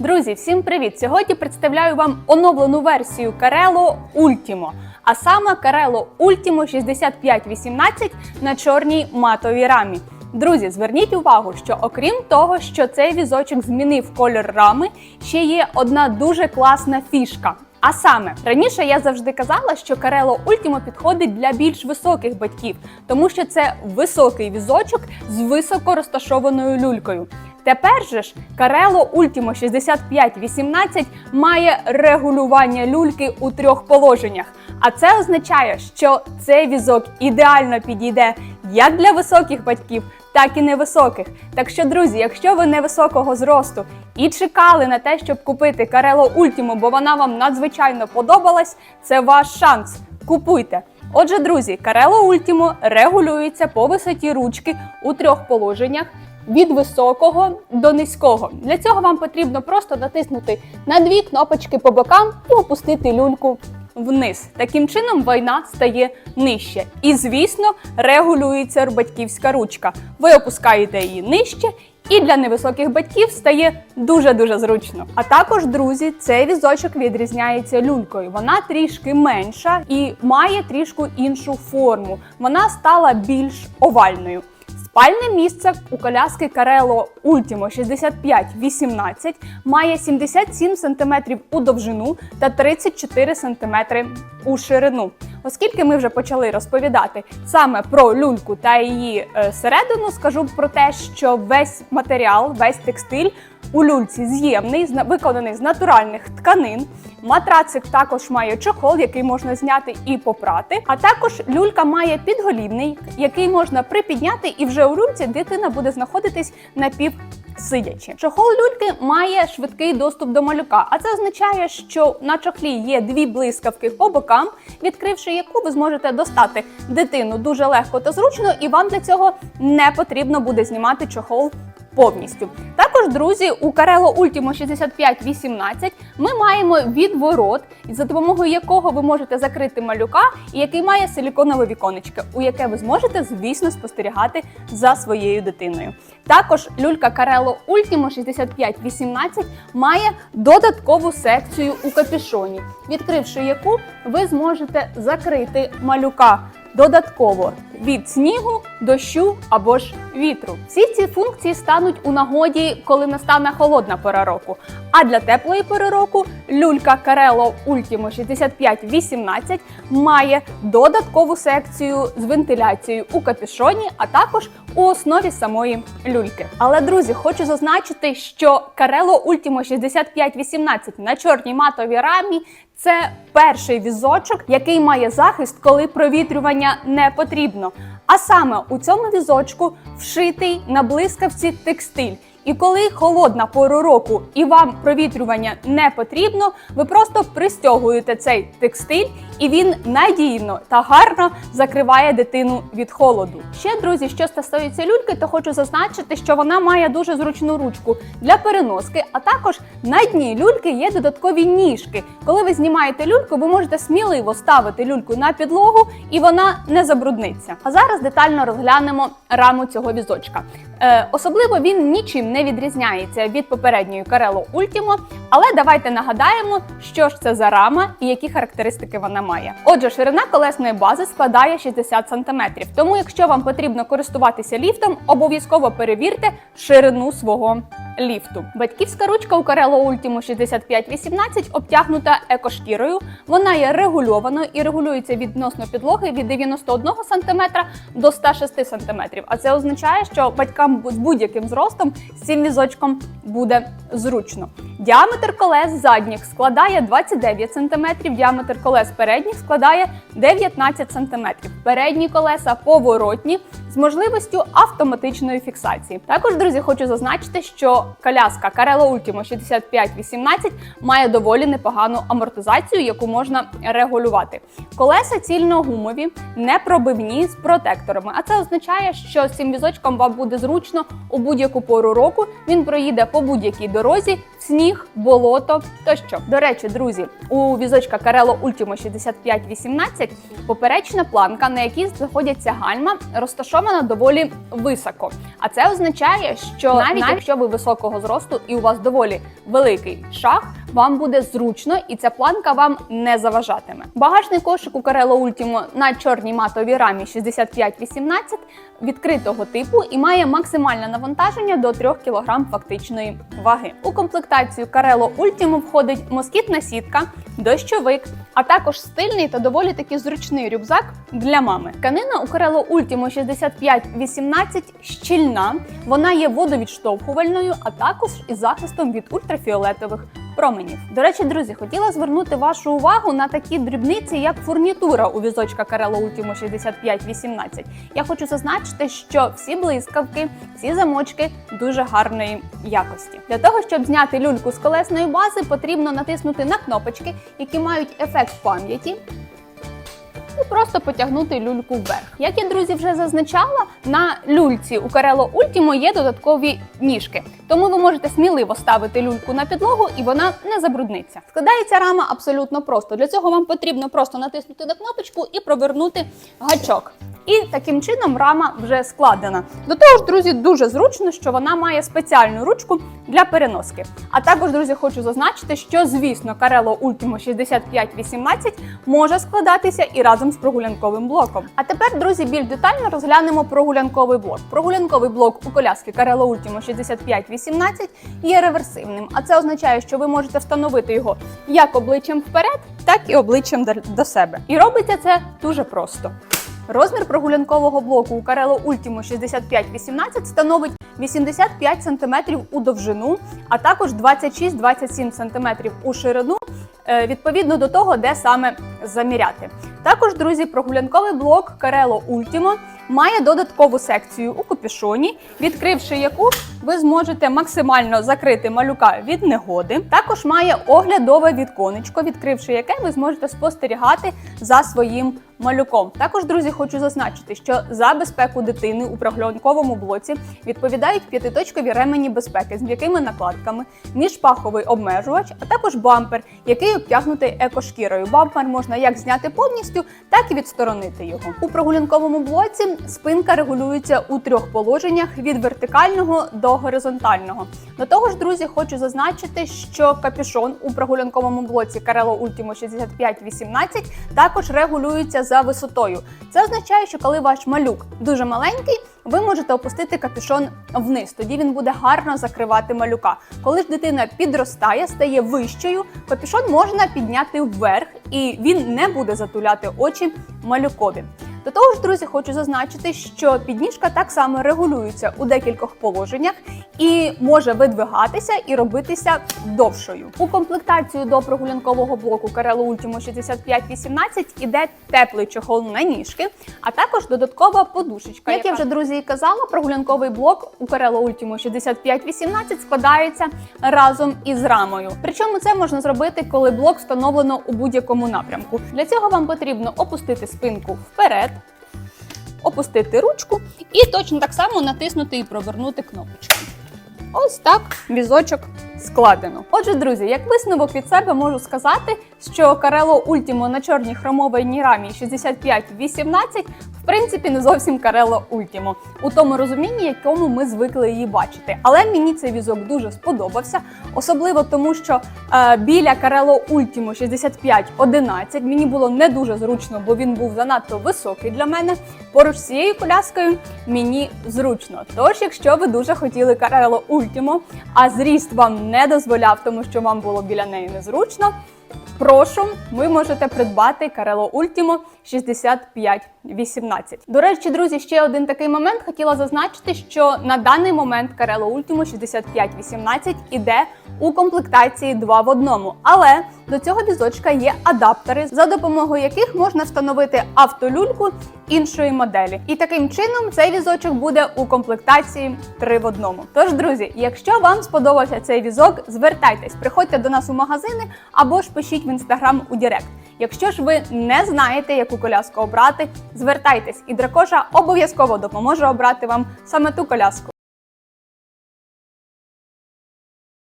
Друзі, всім привіт! Сьогодні представляю вам оновлену версію Carello Ultimo, а саме Carello Ultimo 6518 на чорній матовій рамі. Друзі, зверніть увагу, що окрім того, що цей візочок змінив колір рами, ще є одна дуже класна фішка. А саме раніше я завжди казала, що Carello Ultimo підходить для більш високих батьків, тому що це високий візочок з високо розташованою люлькою. Тепер же ж Carello Ultimo 6518 має регулювання люльки у трьох положеннях. А це означає, що цей візок ідеально підійде як для високих батьків, так і невисоких. Так що, друзі, якщо ви невисокого зросту і чекали на те, щоб купити Carello Ultimo, бо вона вам надзвичайно подобалась, це ваш шанс. Купуйте. Отже, друзі, Carello Ultimo регулюється по висоті ручки у трьох положеннях від високого до низького. Для цього вам потрібно просто натиснути на дві кнопочки по бокам і опустити люльку вниз. Таким чином війна стає нижче. І, звісно, регулюється батьківська ручка. Ви опускаєте її нижче. І для невисоких батьків стає дуже-дуже зручно. А також, друзі, цей візочок відрізняється люлькою. Вона трішки менша і має трішки іншу форму. Вона стала більш овальною. Спальне місце у коляски Carello Ultimo 6518 має 77 см у довжину та 34 см у ширину. Оскільки ми вже почали розповідати саме про люльку та її е, середину, скажу про те, що весь матеріал, весь текстиль у люльці з'ємний, виконаний з натуральних тканин. Матрацик також має чохол, який можна зняти і попрати. А також люлька має підголівний, який можна припідняти, і вже у люльці дитина буде знаходитись напів. Сидячи, чохол люльки має швидкий доступ до малюка, а це означає, що на чохлі є дві блискавки по бокам, відкривши яку ви зможете достати дитину дуже легко та зручно, і вам для цього не потрібно буде знімати чохол повністю. Також, друзі, у Carello Ultimo 6518 ми маємо відворот, за допомогою якого ви можете закрити малюка, і який має силіконове віконечко, у яке ви зможете, звісно, спостерігати за своєю дитиною. Також люлька Carello Ultimo 6518 має додаткову секцію у капюшоні, відкривши яку ви зможете закрити малюка додатково від снігу, дощу або ж вітру. Всі ці функції стануть у нагоді, коли настане холодна пора року. А для теплої пори року люлька Carello Ultimo 6518 має додаткову секцію з вентиляцією у капюшоні, а також у основі самої люльки. Але друзі, хочу зазначити, що Carello Ultimo 6518 на чорній матовій рамі це перший візочок, який має захист, коли провітрювання не потрібно. А саме у цьому візочку вшитий на блискавці текстиль. І коли холодна пора року і вам провітрювання не потрібно, ви просто пристягуєте цей текстиль, і він надійно та гарно закриває дитину від холоду. Ще друзі, що стосується люльки, то хочу зазначити, що вона має дуже зручну ручку для переноски, а також на дні люльки є додаткові ніжки. Коли ви знімаєте люльку, ви можете сміливо ставити люльку на підлогу, і вона не забрудниться. А зараз детально розглянемо раму цього візочка. Е, особливо він нічим не відрізняється від попередньої Карело Ultimo, але давайте нагадаємо, що ж це за рама і які характеристики вона має. Отже, ширина колесної бази складає 60 см, тому якщо вам потрібно користуватися ліфтом, обов'язково перевірте ширину свого ліфту. Батьківська ручка у Carello Ultimo 6518 обтягнута екошкірою. Вона є регульованою і регулюється відносно підлоги від 91 см до 106 см. А це означає, що батькам з будь-яким зростом з цим візочком буде зручно. Діаметр колес задніх складає 29 см, діаметр колес передніх складає 19 см. Передні колеса поворотні з можливістю автоматичної фіксації. Також, друзі, хочу зазначити, що коляска Carello Ultimo 6518 має доволі непогану амортизацію, яку можна регулювати. Колеса цільногумові, непробивні з протекторами. А це означає, що з цим візочком вам буде зручно у будь-яку пору року. Він проїде по будь-якій дорозі. Сніг, болото тощо. До речі, друзі, у візочка Карело Ультімо 6518 поперечна планка, на якій знаходяться гальма, розташована доволі високо. А це означає, що навіть, якщо ви високого зросту і у вас доволі великий шаг, вам буде зручно і ця планка вам не заважатиме. Багажний кошик у Карело Ультімо на чорній матовій рамі 6518 відкритого типу і має максимальне навантаження до 3 кг фактичної ваги. У комплектацію Карело Ультімо входить москітна сітка, дощовик, а також стильний та доволі таки зручний рюкзак для мами. Тканина у Карело Ультімо 6518 щільна, вона є водовідштовхувальною, а також із захистом від ультрафіолетових променів. До речі, друзі, хотіла звернути вашу увагу на такі дрібниці, як фурнітура у візочка Карело Ultimo 6518. Я хочу зазначити, що всі блискавки, всі замочки дуже гарної якості. Для того, щоб зняти люльку з колесної бази, потрібно натиснути на кнопочки, які мають ефект пам'яті. І просто потягнути люльку вверх. Як я друзі вже зазначала, на люльці у Карело Ультімо є додаткові ніжки, тому ви можете сміливо ставити люльку на підлогу і вона не забрудниться. Складається рама абсолютно просто. Для цього вам потрібно просто натиснути на кнопочку і провернути гачок. І таким чином рама вже складена. До того ж, друзі, дуже зручно, що вона має спеціальну ручку для переноски. А також, друзі, хочу зазначити, що звісно, Карело Ultimo 6518 може складатися і разом з прогулянковим блоком. А тепер, друзі, більш детально розглянемо прогулянковий блок. Прогулянковий блок у коляски Карело Ultimo 6518 є реверсивним, а це означає, що ви можете встановити його як обличчям вперед, так і обличчям до себе. І робиться це дуже просто. Розмір прогулянкового блоку у Карело Ultimo 6518 становить 85 см у довжину, а також 26-27 см у ширину, е, відповідно до того, де саме заміряти. Також, друзі, прогулянковий блок Карело Ultimo має додаткову секцію у капюшоні, відкривши яку ви зможете максимально закрити малюка від негоди. Також має оглядове віконечко, відкривши яке ви зможете спостерігати за своїм малюком. Також, друзі, хочу зазначити, що за безпеку дитини у прогулянковому блоці відповідають п'ятиточкові ремені безпеки з м'якими накладками, міжпаховий обмежувач, а також бампер, який обтягнутий екошкірою. Бампер можна як зняти повністю, так і відсторонити його. У прогулянковому блоці спинка регулюється у трьох положеннях від вертикального до горизонтального. До того ж, друзі, хочу зазначити, що капюшон у прогулянковому блоці Carello Ultimo 6518 також регулюється за висотою. Це означає, що коли ваш малюк дуже маленький, ви можете опустити капюшон вниз. Тоді він буде гарно закривати малюка. Коли ж дитина підростає, стає вищою, капюшон можна підняти вверх, і він не буде затуляти очі малюкові. До того ж, друзі, хочу зазначити, що підніжка так само регулюється у декількох положеннях і може видвигатися і робитися довшою. У комплектацію до прогулянкового блоку Carello Ultimo 6518 іде теплий чохол на ніжки, а також додаткова подушечка. Як я вже друзі і казала, прогулянковий блок у Carello Ultimo 6518 складається разом із рамою. Причому це можна зробити, коли блок встановлено у будь-якому напрямку. Для цього вам потрібно опустити спинку вперед опустити ручку і точно так само натиснути і провернути кнопочку. Ось так візочок складено. Отже, друзі, як висновок від себе можу сказати, що Carello Ultimo на чорній хромовій рамі 6518 в принципі не зовсім Carello Ultimo у тому розумінні, якому ми звикли її бачити. Але мені цей візок дуже сподобався, особливо тому, що е, біля Carello Ultimo 6511 мені було не дуже зручно, бо він був занадто високий для мене. Поруч з цією коляскою мені зручно. Тож, якщо ви дуже хотіли Carello Ultimo, а зріст вам не дозволяв, тому що вам було біля неї незручно. Прошу, ви можете придбати Carello Ultimo 6518. До речі, друзі, ще один такий момент хотіла зазначити, що на даний момент Carello Ultimo 6518 іде у комплектації 2 в одному. Але до цього візочка є адаптери, за допомогою яких можна встановити автолюльку іншої моделі. І таким чином цей візочок буде у комплектації 3 в одному. Тож, друзі, якщо вам сподобався цей візок, звертайтесь, приходьте до нас у магазини або ж пишіть в інстаграм у Дірект. Якщо ж ви не знаєте, яку коляску обрати, звертайтесь, і дракоша обов'язково допоможе обрати вам саме ту коляску.